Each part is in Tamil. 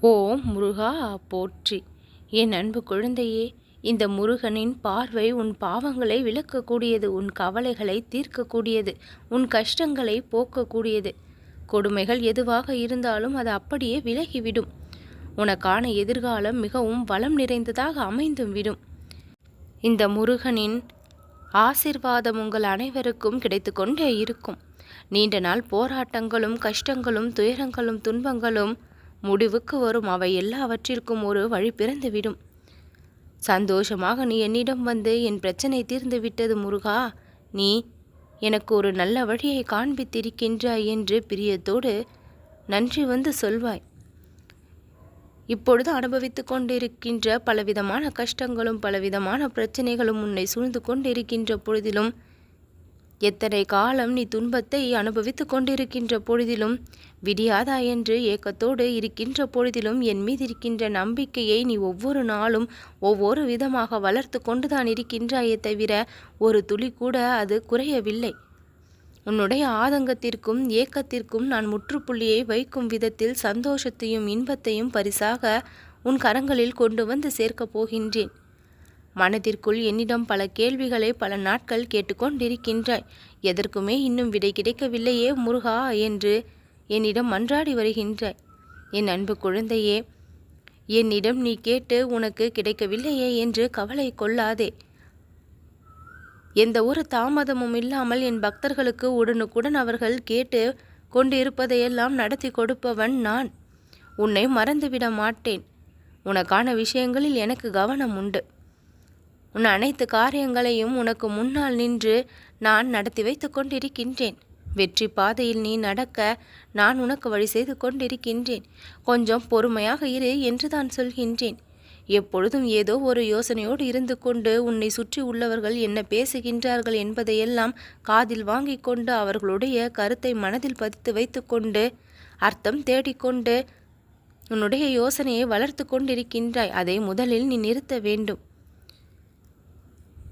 ஓ முருகா போற்றி. என் அன்பு குழந்தையே இந்த முருகனின் பார்வை உன் பாவங்களை விளக்கக்கூடியது உன் கவலைகளை தீர்க்கக்கூடியது உன் கஷ்டங்களை போக்கக்கூடியது. கொடுமைகள் எதுவாக இருந்தாலும் அது அப்படியே விலகிவிடும். உனக்கான எதிர்காலம் மிகவும் வளம் நிறைந்ததாக அமைந்தும் விடும். இந்த முருகனின் ஆசிர்வாதம் உங்கள் அனைவருக்கும் கிடைத்து கொண்டே இருக்கும். நீண்ட நாள் போராட்டங்களும் கஷ்டங்களும் துயரங்களும் துன்பங்களும் முடிவுக்கு வரும். அவை எல்லாவற்றிற்கும் ஒரு வழி பிறந்துவிடும். சந்தோஷமாக நீ என்னிடம் வந்து என் பிரச்சனை தீர்ந்து விட்டது முருகா. நீ எனக்கு ஒரு நல்ல வழியை காண்பித்திருக்கின்றாய் என்று பிரியத்தோடு நன்றி வந்து சொல்வாய். இப்பொழுது அனுபவித்து கொண்டிருக்கின்ற பலவிதமான கஷ்டங்களும் பலவிதமான பிரச்சனைகளும் உன்னை சூழ்ந்து கொண்டிருக்கின்ற பொழுதிலும் எத்தனை காலம் நீ துன்பத்தை அனுபவித்து கொண்டிருக்கின்ற பொழுதிலும் விடியாதா என்று ஏக்கத்தோடு இருக்கின்ற பொழுதிலும் என் மீது இருக்கின்ற நம்பிக்கையை நீ ஒவ்வொரு நாளும் ஒவ்வொரு விதமாக வளர்த்து கொண்டுதான் இருக்கின்றாயே தவிர ஒரு துளி கூட அது குறையவில்லை. உன்னுடைய ஆதங்கத்திற்கும் ஏக்கத்திற்கும் நான் முற்றுப்புள்ளியை வைக்கும் விதத்தில் சந்தோஷத்தையும் இன்பத்தையும் பரிசாக உன் கரங்களில் கொண்டு வந்து சேர்க்கப் போகின்றேன். மனதிற்குள் என்னிடம் பல கேள்விகளை பல நாட்கள் கேட்டுக்கொண்டிருக்கின்றாய். எதற்குமே இன்னும் விடை கிடைக்கவில்லையே முருகா என்று என்னிடம் மன்றாடி வருகின்றாய். என் அன்பு குழந்தையே என்னிடம் நீ கேட்டு உனக்கு கிடைக்கவில்லையே என்று கவலை கொள்ளாதே. எந்த ஒரு தாமதமும் இல்லாமல் என் பக்தர்களுக்கு உடனுக்குடன் அவர்கள் கேட்டு கொண்டிருப்பதையெல்லாம் நடத்தி கொடுப்பவன் நான். உன்னை மறந்துவிட மாட்டேன். உனக்கான விஷயங்களில் எனக்கு கவனம் உண்டு உன் அனைத்து காரியங்களையும் உனக்கு முன்னால் நின்று நான் நடத்தி வைத்து கொண்டிருக்கின்றேன். வெற்றி பாதையில் நீ நடக்க நான் உனக்கு வழி செய்து கொண்டிருக்கின்றேன். கொஞ்சம் பொறுமையாக இரு என்று தான் சொல்கின்றேன். எப்பொழுதும் ஏதோ ஒரு யோசனையோடு இருந்து கொண்டு உன்னை சுற்றி உள்ளவர்கள் என்ன பேசுகின்றார்கள் என்பதையெல்லாம் காதில் வாங்கி கொண்டு அவர்களுடைய கருத்தை மனதில் பதித்து வைத்துக்கொண்டு அர்த்தம் தேடிக்கொண்டு உன்னுடைய யோசனையை வளர்த்து கொண்டிருக்கின்றாய். அதை முதலில் நீ நிறுத்த வேண்டும்.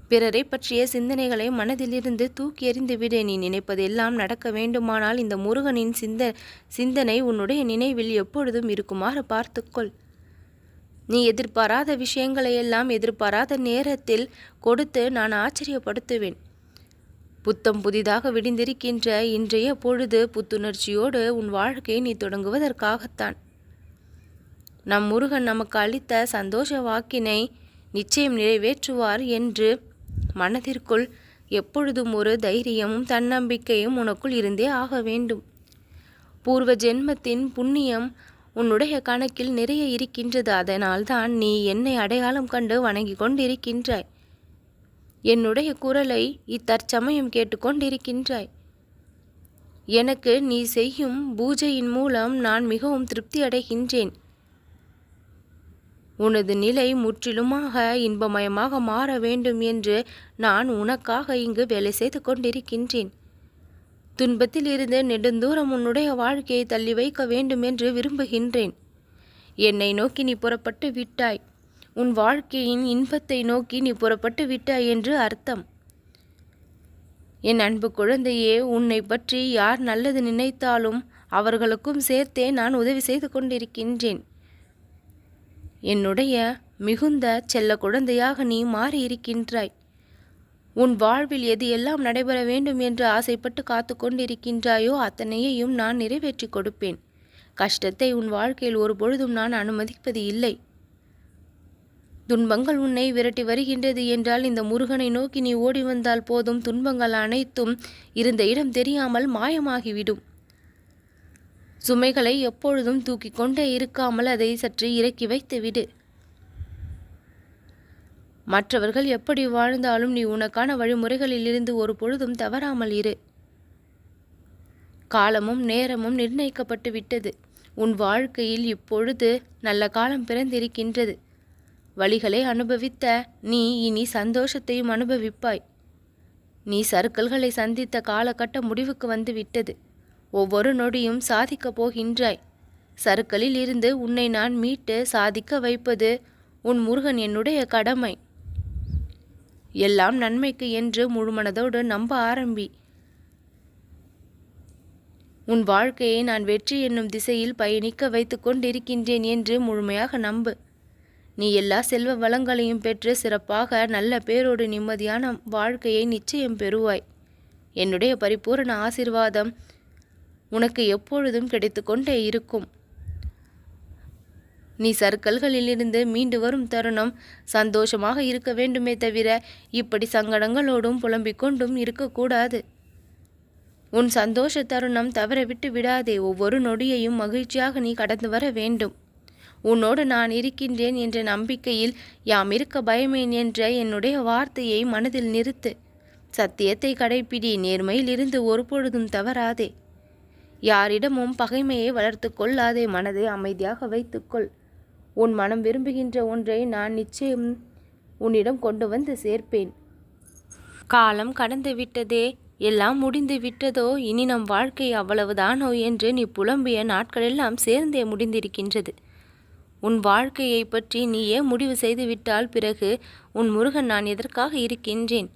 பிறரை பற்றிய சிந்தனைகளை மனதிலிருந்து தூக்கி எறிந்துவிடு நீ நினைப்பதெல்லாம் நடக்க வேண்டுமானால் இந்த முருகனின் சிந்த சிந்தனை உன்னுடைய நினைவில் எப்பொழுதும் இருக்குமாறு பார்த்துக்கொள். நீ எதிர்பாராத விஷயங்களையெல்லாம் எதிர்பாராத நேரத்தில் கொடுத்து நான் ஆச்சரியப்படுத்துவேன். புத்தம் புதிதாக விடிந்திருக்கின்ற இன்றைய பொழுது புத்துணர்ச்சியோடு உன் வாழ்க்கையை நீ தொடங்குவதற்காகத்தான். நம் முருகன் நமக்கு அளித்த சந்தோஷ வாக்கினை நிச்சயம் நிறைவேற்றுவார் என்று மனதிற்குள் எப்பொழுதும் ஒரு தைரியமும் தன்னம்பிக்கையும் உனக்குள் இருந்தே ஆக வேண்டும். பூர்வ ஜென்மத்தின் புண்ணியம் உன்னுடைய கணக்கில் நிறைய இருக்கின்றது. அதனால்தான் நீ என்னை அடையாளம் கண்டு வணங்கி கொண்டிருக்கின்றாய். என்னுடைய குரலை இத்தற்சமயம் கேட்டுக்கொண்டிருக்கின்றாய் எனக்கு நீ செய்யும் பூஜையின் மூலம் நான் மிகவும் திருப்தி அடைகின்றேன். உனது நிலை முற்றிலுமாக இன்பமயமாக மாற வேண்டும் என்று நான் உனக்காக இங்கு வேலை செய்து கொண்டிருக்கின்றேன். துன்பத்தில் இருந்து நெடுந்தூரம் உன்னுடைய வாழ்க்கையை தள்ளி வைக்க வேண்டும் என்று விரும்புகின்றேன். என்னை நோக்கி நீ புறப்பட்டு விட்டாய். உன் வாழ்க்கையின் இன்பத்தை நோக்கி நீ புறப்பட்டு விட்டாய் என்று அர்த்தம். என் அன்பு குழந்தையே உன்னை பற்றி யார் நல்லது நினைத்தாலும் அவர்களுக்கும் சேர்த்தே நான் உதவி செய்து கொண்டிருக்கின்றேன். என்னுடைய மிகுந்த செல்ல குழந்தையாக நீ மாறியிருக்கின்றாய். உன் வாழ்வில் எது எல்லாம் நடைபெற வேண்டும் என்று ஆசைப்பட்டு காத்து கொண்டிருக்கின்றாயோ அத்தனையையும் நான் நிறைவேற்றி கொடுப்பேன். கஷ்டத்தை உன் வாழ்க்கையில் ஒரு பொழுதும் நான் அனுமதிப்பது இல்லை. துன்பங்கள் உன்னை விரட்டி வருகின்றது என்றால் இந்த முருகனை நோக்கி நீ ஓடி வந்தால் போதும். துன்பங்கள் அனைத்தும் இருந்த இடம் தெரியாமல் மாயமாகிவிடும். சுமைகளை எப்பொழுதும் தூக்கி கொண்டே இருக்காமல் அதை சற்று இறக்கி வைத்து விடு மற்றவர்கள் எப்படி வாழ்ந்தாலும் நீ உனக்கான வழிமுறைகளில் இருந்து ஒரு பொழுதும் தவறாமல் இரு. காலமும் நேரமும் நிர்ணயிக்கப்பட்டு விட்டது. உன் வாழ்க்கையில் இப்பொழுது நல்ல காலம் பிறந்திருக்கின்றது. வழிகளை அனுபவித்த நீ இனி சந்தோஷத்தையும் அனுபவிப்பாய். நீ சறுக்கல்களை சந்தித்த காலகட்ட முடிவுக்கு வந்து விட்டது. ஒவ்வொரு நொடியும் சாதிக்கப் போகின்றாய். சருக்களில் இருந்து உன்னை நான் மீட்டு சாதிக்க வைப்பது உன் முருகன் என்னுடைய கடமை. எல்லாம் நன்மைக்கு என்று முழுமனதோடு நம்ப ஆரம்பி. உன் வாழ்க்கையை நான் வெற்றி என்னும் திசையில் பயணிக்க வைத்து கொண்டிருக்கின்றேன் என்று முழுமையாக நம்பு. நீ எல்லா செல்வ வளங்களையும் பெற்று சிறப்பாக நல்ல பேரோடு நிம்மதியான வாழ்க்கையை நிச்சயம் பெறுவாய். என்னுடைய பரிபூரண ஆசிர்வாதம் உனக்கு எப்பொழுதும் கிடைத்து கொண்டே இருக்கும். நீ சர்க்கல்களிலிருந்து மீண்டு வரும் தருணம் சந்தோஷமாக இருக்க வேண்டுமே தவிர இப்படி சங்கடங்களோடும் புலம்பிக் கொண்டும் இருக்கக்கூடாது. உன் சந்தோஷ தருணம் தவற விட்டு விடாதே ஒவ்வொரு நொடியையும் மகிழ்ச்சியாக நீ கடந்து வர வேண்டும். உன்னோடு நான் இருக்கின்றேன் என்ற நம்பிக்கையில் யாம் இருக்க பயமேன் என்ற என்னுடைய வார்த்தையை மனதில் நிறுத்து. சத்தியத்தை கடைப்பிடி நேர்மையில் இருந்து ஒருபொழுதும் தவறாதே. யாரிடமும் பகைமையை வளர்த்து கொள்ளாதே மனதை அமைதியாக வைத்துக்கொள். உன் மனம் விரும்புகின்ற ஒன்றை நான் நிச்சயம் உன்னிடம் கொண்டு வந்து சேர்ப்பேன். காலம் கடந்து விட்டதே எல்லாம் முடிந்து விட்டதோ இனி நம் வாழ்க்கை அவ்வளவுதானோ என்று நீ புலம்பிய நாட்களெல்லாம் சேர்ந்தே முடிந்திருக்கின்றது. உன் வாழ்க்கையை பற்றி நீயே முடிவு செய்துவிட்டால் பிறகு உன் முருகன் நான் எதற்காக இருக்கின்றேன்?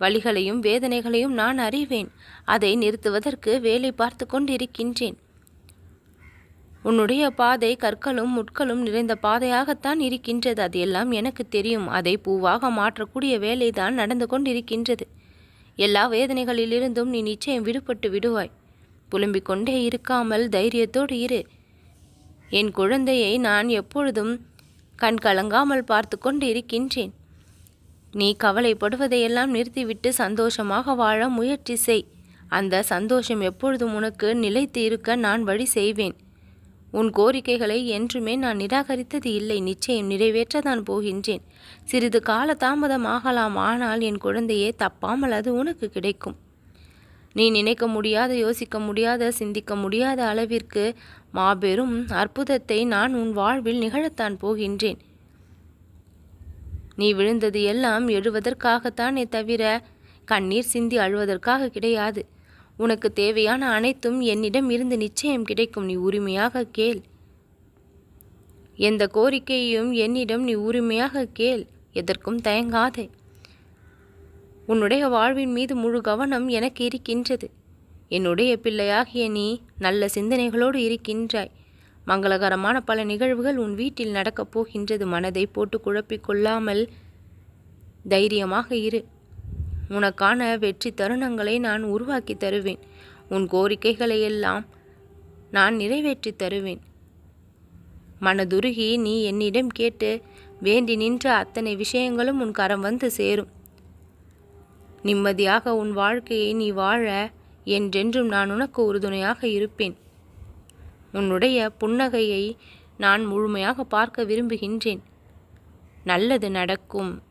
வழிகளையும் வேதனைகளையும் நான் அறிவேன். அதை நிறுத்துவதற்கு வேலை பார்த்து கொண்டிருக்கின்றேன். உன்னுடைய பாதை கற்களும் முட்களும் நிறைந்த பாதையாகத்தான் இருக்கின்றது. அது எல்லாம் எனக்கு தெரியும். அதை பூவாக மாற்றக்கூடிய வேலைதான் நடந்து கொண்டிருக்கின்றது. எல்லா வேதனைகளிலிருந்தும் நீ நிச்சயம் விடுபட்டு விடுவாய். புலம்பிக் கொண்டே இருக்காமல் தைரியத்தோடு இரு. என் குழந்தையை நான் எப்பொழுதும் கண் கலங்காமல் பார்த்து கொண்டு இருக்கின்றேன். நீ கவலைப்படுவதையெல்லாம் நிறுத்திவிட்டு சந்தோஷமாக வாழ முயற்சி செய். அந்த சந்தோஷம் எப்பொழுதும் உனக்கு நிலைத்து இருக்க நான் வழி செய்வேன். உன் கோரிக்கைகளை என்றுமே நான் நிராகரித்தது இல்லை. நிச்சயம் நிறைவேற்றதான் போகின்றேன். சிறிது கால தாமதமாகலாம் ஆனால் என் குழந்தையே தப்பாமல் அது உனக்கு கிடைக்கும். நீ நினைக்க முடியாத யோசிக்க முடியாத சிந்திக்க முடியாத அளவிற்கு மாபெரும் அற்புதத்தை நான் உன் வாழ்வில் நிகழத்தான் போகின்றேன். நீ விழுந்தது எல்லாம் எழுவதற்காகத்தானே தவிர கண்ணீர் சிந்தி அழுவதற்காக கிடையாது. உனக்கு தேவையான அனைத்தும் என்னிடம் இருந்து நிச்சயம் கிடைக்கும் நீ உரிமையாக கேள். எந்த கோரிக்கையையும் என்னிடம் நீ உரிமையாக கேள் எதற்கும் தயங்காதே. உன்னுடைய வாழ்வின் மீது முழு கவனம் எனக்கு இருக்கின்றது. என்னுடைய பிள்ளையாகிய நீ நல்ல சிந்தனைகளோடு இருக்கின்றாய். மங்களகரமான பல நிகழ்வுகள் உன் வீட்டில் நடக்கப் போகின்றது. மனதை போட்டு குழப்பிக்கொள்ளாமல் தைரியமாக இரு. உனக்கான வெற்றி தருணங்களை நான் உருவாக்கி தருவேன். உன் கோரிக்கைகளை எல்லாம் நான் நிறைவேற்றி தருவேன். மனதுருகி நீ என்னிடம் கேட்டு வேண்டி நின்ற அத்தனை விஷயங்களும் உன் கரம் வந்து சேரும். நிம்மதியாக உன் வாழ்க்கையை நீ வாழ என்றென்றும் நான் உனக்கு உறுதுணையாக இருப்பேன். உன்னுடைய புன்னகையை நான் முழுமையாக பார்க்க விரும்புகின்றேன். நல்லது நடக்கும்.